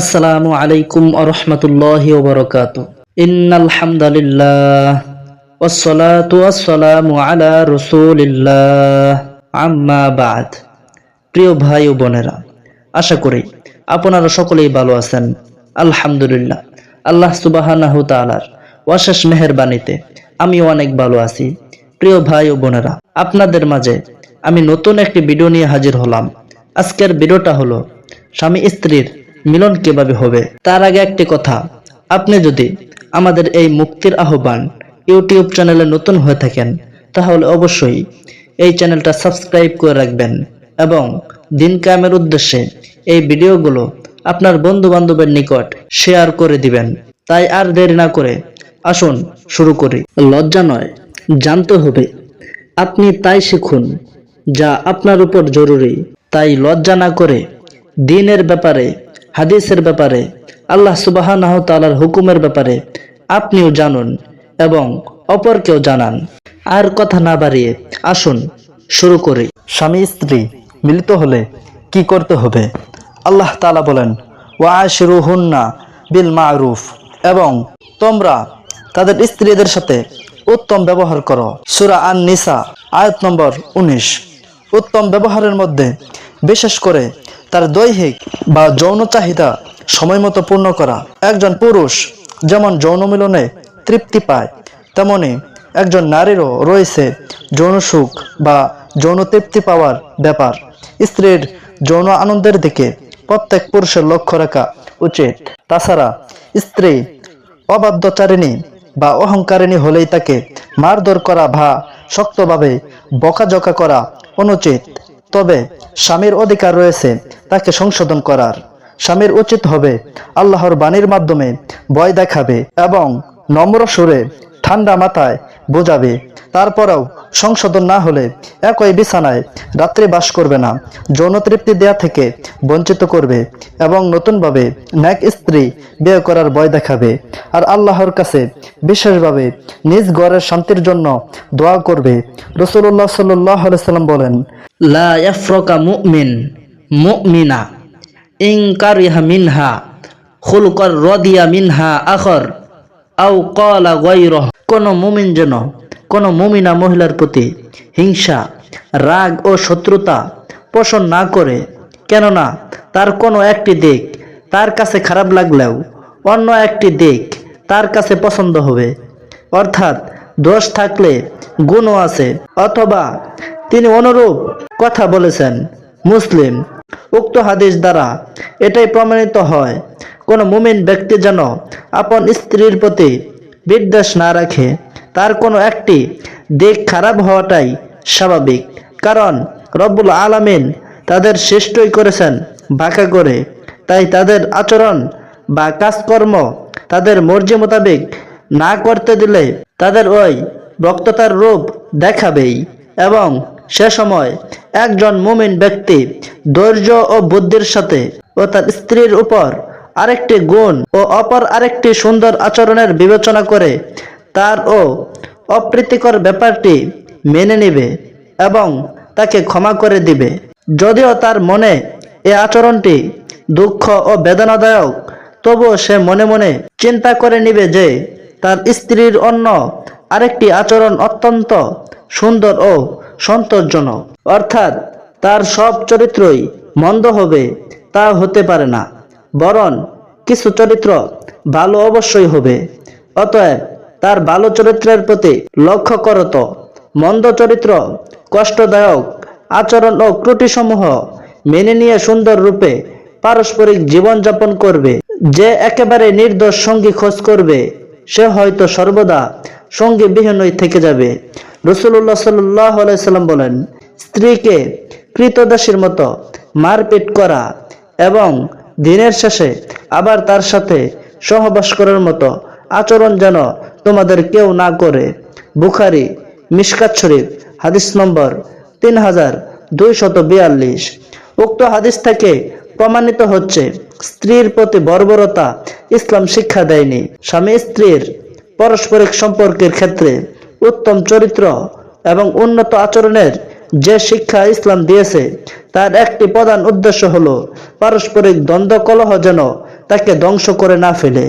আসসালামু আলাইকুম আরহামতুল্লাহি ওবরকাত ইন্নাল হামদুলিল্লাহ ওয়াসসালাতু ওয়াসসালামু আলা রাসূলিল্লাহ। আম্মা বাদ। প্রিয় ভাই ও বোনেরা, আশা করি আপনারা সকলেই ভালো আছেন। আলহামদুলিল্লাহ। আল্লাহ সুবাহানাহু তাআলার অশেষ মেহেরবানিতে আমিও অনেক ভালো আছি। প্রিয় ভাই ও বোনেরা, আপনাদের মাঝে আমি নতুন একটি ভিডিও নিয়ে হাজির হলাম। আজকের ভিডিওটা হলো স্বামী স্ত্রীর মিলন কীভাবে হবে? তার আগে একটি কথা। আপনি যদি আমাদের এই মুক্তির আহ্বান ইউটিউব চ্যানেলে নতুন হয়ে থাকেন, তাহলে অবশ্যই এই চ্যানেলটা সাবস্ক্রাইব করে রাখবেন এবং দিন কায়েমের উদ্দেশ্যে এই ভিডিওগুলো আপনার বন্ধু বান্ধবের নিকট শেয়ার করে দিবেন। তাই আর দেরি না করে আসুন শুরু করি। লজ্জা নয়, জানতে হবে। আপনি তাই শিখুন যা আপনার উপর জরুরি। তাই লজ্জা না করে দিনের ব্যাপারে হাদিসের ব্যাপারে, আল্লাহ সুবাহানাহ তালার হুকুমের ব্যাপারে আপনিও জানুন এবং অপরকেও জানান। আর কথা না বাড়িয়ে আসুন, শুরু করি। স্বামী স্ত্রী মিলিত হলে কি করতে হবে? আল্লাহ তালা বলেন ওয়াশরু হুন্না বিল মারুফ এবং তোমরা তাদের স্ত্রীদের সাথে উত্তম ব্যবহার করো। সুরা আন নিসা আয়াত নম্বর উনিশ। উত্তম ব্যবহারের মধ্যে বিশেষ করে তার দৈহিক বা যৌন চাহিদা সময় মতো পূর্ণ করা। একজন পুরুষ যেমন যৌন মিলনে তৃপ্তি পায়, তেমনি একজন নারীরও রয়েছে যৌন সুখ বা যৌন তৃপ্তি পাওয়ার ব্যাপার। স্ত্রীর যৌন আনন্দের দিকে প্রত্যেক পুরুষের লক্ষ্য রাখা উচিত। তাছাড়া স্ত্রী অবাধ্যচারিণী বা অহংকারিণী হলেই তাকে মারধর করা বা শক্তভাবে বকাঝকা করা অনুচিত। তবে স্বামীর অধিকার রয়েছে তাকে সংশোধন করার। স্বামীর উচিত হবে আল্লাহর বাণীর মাধ্যমে ভয় দেখাবে এবং নম্র সুরে ঠান্ডা মাথায় বোঝাবে। তারপরেও সংশোধন না হলে একই বিছানায় রাত্রে বাস করবে না, যৌন তৃপ্তি দেয়া থেকে বঞ্চিত করবে এবং নতুনভাবে ন্যাক স্ত্রী বিয়ে করার ভয় দেখাবে। আর আল্লাহর কাছে বিশেষভাবে নিজ ঘরের শান্তির জন্য দোয়া করবে। রসুল্লাহ সাল্লাহ সাল্লাম বলেন, লা কারিহা মিনহা, খুলকর রদিয়া মিনহা আখর। গৈরহ কোন মুমিন যেন, কোন মুমিনা মহিলার প্রতি হিংসা, রাগ ও শত্রুতা পোষণ না করে, কেননা তার কোনো একটি দিক তার কাছে খারাপ লাগলেও অন্য একটি দিক তার কাছে পছন্দ হবে। অর্থাৎ দোষ থাকলে গুণও আছে, অথবা তিনি অনুরূপ কথা বলেছেন। মুসলিম, উক্ত হাদিস দ্বারা এটাই প্রমাণিত হয় কোনো মুমিন ব্যক্তি যেন আপন স্ত্রীর প্রতি বিদ্বেষ না রাখে, তার কোনো একটি দিক খারাপ হওয়াটাই স্বাভাবিক। কারণ রব্বুল আলামিন তাদের শ্রেষ্ঠই করেছেন বাঁকা করে। তাই তাদের আচরণ বা কাজকর্ম তাদের মর্জি মোতাবেক না করতে দিলে তাদের ওই বক্ততার রূপ দেখাবেই। এবং সে সময় একজন মুমিন ব্যক্তি ধৈর্য ও বুদ্ধির সাথে ও তার স্ত্রীর উপর আরেকটি গুণ ও অপর আরেকটি সুন্দর আচরণের বিবেচনা করে তার ও অপ্রীতিকর ব্যাপারটি মেনে নেবে এবং তাকে ক্ষমা করে দিবে। যদিও তার মনে এ আচরণটি দুঃখ ও বেদনাদায়ক, তবুও সে মনে মনে চিন্তা করে নিবে যে তার স্ত্রীর অন্য আরেকটি আচরণ অত্যন্ত সুন্দর ও সন্তোষজনক। অর্থাৎ তার সব চরিত্রই মন্দ হবে, তা হতে পারে না। বরং কিছু চরিত্র ভালো অবশ্যই হবে। অতএব তার ভালো চরিত্রের প্রতি লক্ষ্য করত মন্দ চরিত্র কষ্টদায়ক আচরণ ও ত্রুটিসমূহ মেনে নিয়ে সুন্দর রূপে পারস্পরিক জীবনযাপন করবে। যে একেবারে নির্দোষ সঙ্গী খোঁজ করবে, সে হয়তো সর্বদা সঙ্গী বিহীনই থেকে যাবে। রসুল্লাহ সাল্লাহ সাল্লাম বলেন, স্ত্রীকে কৃতদাসীর মতো মারপিট করা এবং দিনের শেষে আবার তার সাথে সহবাস করার মতো আচরণ যেন তোমাদের কেউ না করে। বুখারি মিসকাত শরীফ, হাদিস নম্বর তিন হাজার দুইশত বিয়াল্লিশ। উক্ত হাদিস থেকে প্রমাণিত হচ্ছে, স্ত্রীর প্রতি বর্বরতা ইসলাম শিক্ষা দেয়নি। স্বামী স্ত্রীর পারস্পরিক সম্পর্কের ক্ষেত্রে উত্তম চরিত্র এবং উন্নত আচরণের যে শিক্ষা ইসলাম দিয়েছে তার একটি প্রধান উদ্দেশ্য হলো পারস্পরিক দ্বন্দ্ব কলহ যেন তাকে ধ্বংস করে না ফেলে।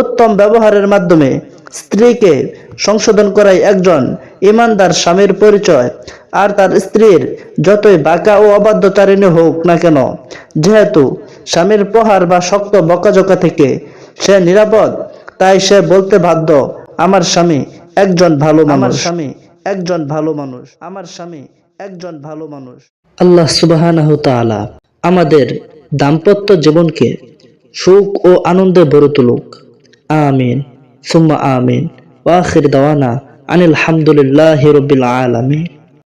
উত্তম ব্যবহারের মাধ্যমে স্ত্রীকে সংশোধন করাই একজন ইমানদার স্বামীর পরিচয় আর তার স্ত্রীর যতই বাঁকা ও অবাধ্যচারিণী হোক না কেন যেহেতু স্বামীর প্রহার বা শক্ত বকাঝকা থেকে সে নিরাপদ তাই সে বলতে বাধ্য আমার স্বামী একজন ভালো মানুষ। স্বামী একজন ভালো মানুষ। আমার স্বামী একজন ভালো মানুষ। আল্লাহ সুবাহ আমাদের দাম্পত্য জীবনকে সুখ ও আনন্দে ভরে তুলুক। আমিন। সুম্মা আমিন। ওয়াখির দাওয়ানা আনিল হামদুলিল্লাহ রবিল আলামিন।